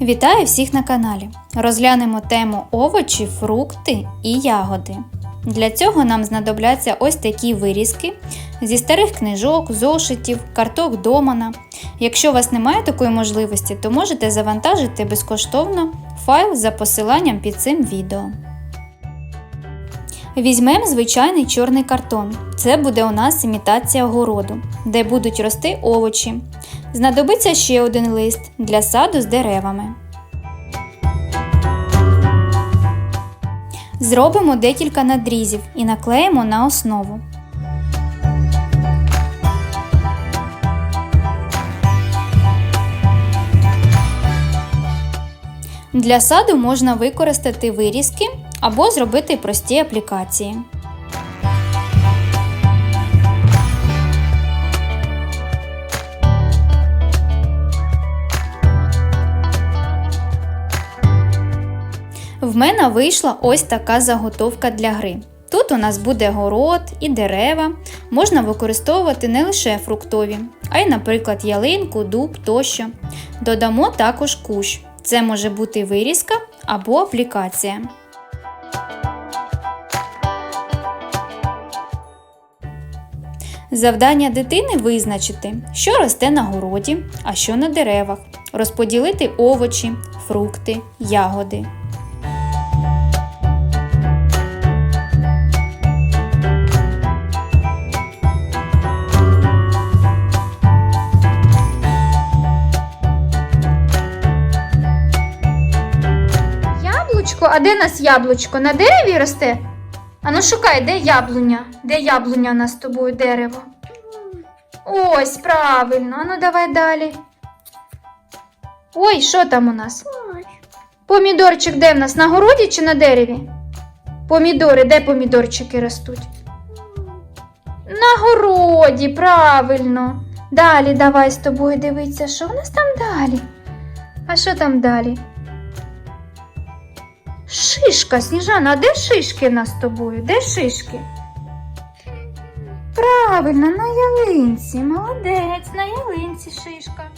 Вітаю всіх на каналі. Розглянемо тему овочі, фрукти і ягоди. Для цього нам знадобляться ось такі вирізки зі старих книжок, зошитів, карток домана. Якщо у вас немає такої можливості, то можете завантажити безкоштовно файл за посиланням під цим відео. Візьмемо звичайний чорний картон. Це буде у нас імітація городу, де будуть рости овочі. Знадобиться ще один лист для саду з деревами. Зробимо декілька надрізів і наклеїмо на основу. Для саду можна використати вирізки або зробити прості аплікації. В мене вийшла ось така заготовка для гри. Тут у нас буде город і дерева. Можна використовувати не лише фруктові, а й, наприклад, ялинку, дуб тощо. Додамо також кущ. Це може бути вирізка або аплікація. Завдання дитини визначити, що росте на городі, а що на деревах, розподілити овочі, фрукти, ягоди. Яблучко, а де нас яблучко? На дереві росте? Ану шукай, де яблуня? Де яблуня у нас з тобою дерево? Ось, правильно. Ану давай далі. Ой, що там у нас? Помідорчик де в нас? На городі чи на дереві? Помідори, де помідорчики ростуть? На городі, правильно. Далі давай з тобою дивитися, що в нас там далі. А що там далі? Шишка, Сніжана, а де шишки нас з тобою? Де шишки? Правильно, на ялинці. Молодець, на ялинці шишка.